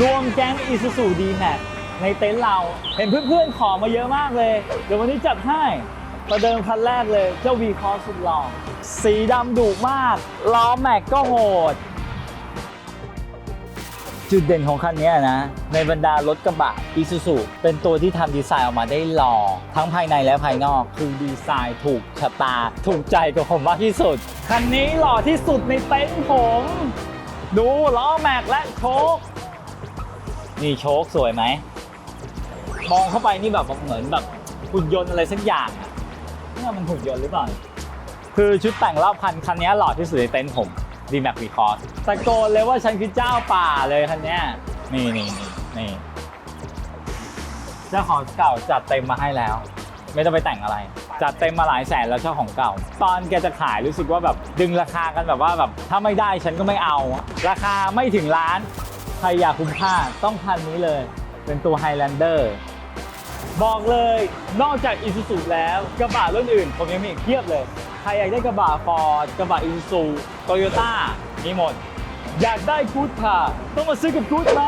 รวมแก๊ง Isuzu D-Max ในเต็นท์เราเห็นเพื่อนๆขอมาเยอะมากเลย เดี๋ยววันนี้จัดให้ประเดิมคันแรกเลยเจ้า V Cross สุดหล่อสีดำดุมาก ล้อแม็กก็โหด จุดเด่นของคันนี้นะ ในบรรดารถกระบะ Isuzu เป็นตัวที่ทำดีไซน์ออกมาได้หล่อ ทั้งภายในและภายนอก คือดีไซน์ถูกชะตา ถูกใจกับผมมากที่สุด คันนี้หล่อที่สุดในเต็นท์ผม ดูล้อแม็กและโชค นี่โชคสวยไหม มองเข้าไปนี่แบบเหมือนแบบหุ่นยนต์อะไรสักอย่างเนี่ยมันหุ่นยนต์หรือเปล่า คือชุดแต่งรอบคันคันนี้หล่อที่สุดในเต็นท์ผม d m a x v c o s ตะโกนเลยว่าฉันคือเจ้าป่าเลยคันนี้นี่นี่นี่นี่เจ้าของเก่าจัดเต็มมาให้แล้ว ไม่ต้องไปแต่งอะไร จัดเต็มมาหลายแสนแล้วเจ้าของเก่า ตอนแกจะขายรู้สึกว่าแบบดึงราคากันแบบว่าแบบถ้าไม่ได้ฉันก็ไม่เอา ราคาไม่ถึงล้าน ครอยากคุ้มค่าต้องคันนี้เลย เป็นตัว Highlander บอกเลย นอกจาก Isuzu แล้วกระบะรุ่นอื่น ผมยังมีอีกเพียบเลย ใครอยากได้กระบะ Ford กระบะ Isuzu Toyota มีหมด อยากได้กู๊ดค่ะ ต้องมาซื้อกับกู๊ดแม